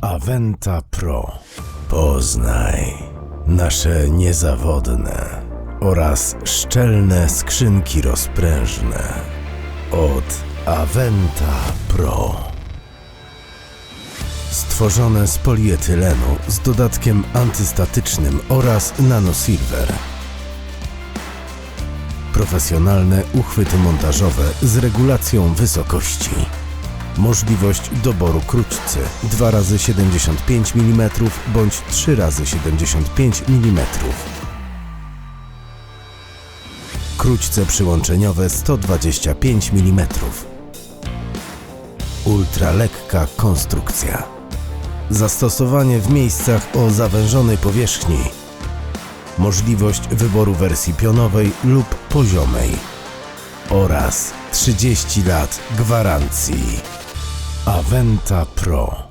Aventa Pro. Poznaj nasze niezawodne oraz szczelne skrzynki rozprężne od Aventa Pro. Stworzone z polietylenu z dodatkiem antystatycznym oraz nanosilver. Profesjonalne uchwyty montażowe z regulacją wysokości. Możliwość doboru króćcy 2 razy 75 mm bądź 3 razy 75 mm. Króćce przyłączeniowe 125 mm. Ultralekka konstrukcja. Zastosowanie w miejscach o zawężonej powierzchni. Możliwość wyboru wersji pionowej lub poziomej. Oraz 30 lat gwarancji. Aventa Pro.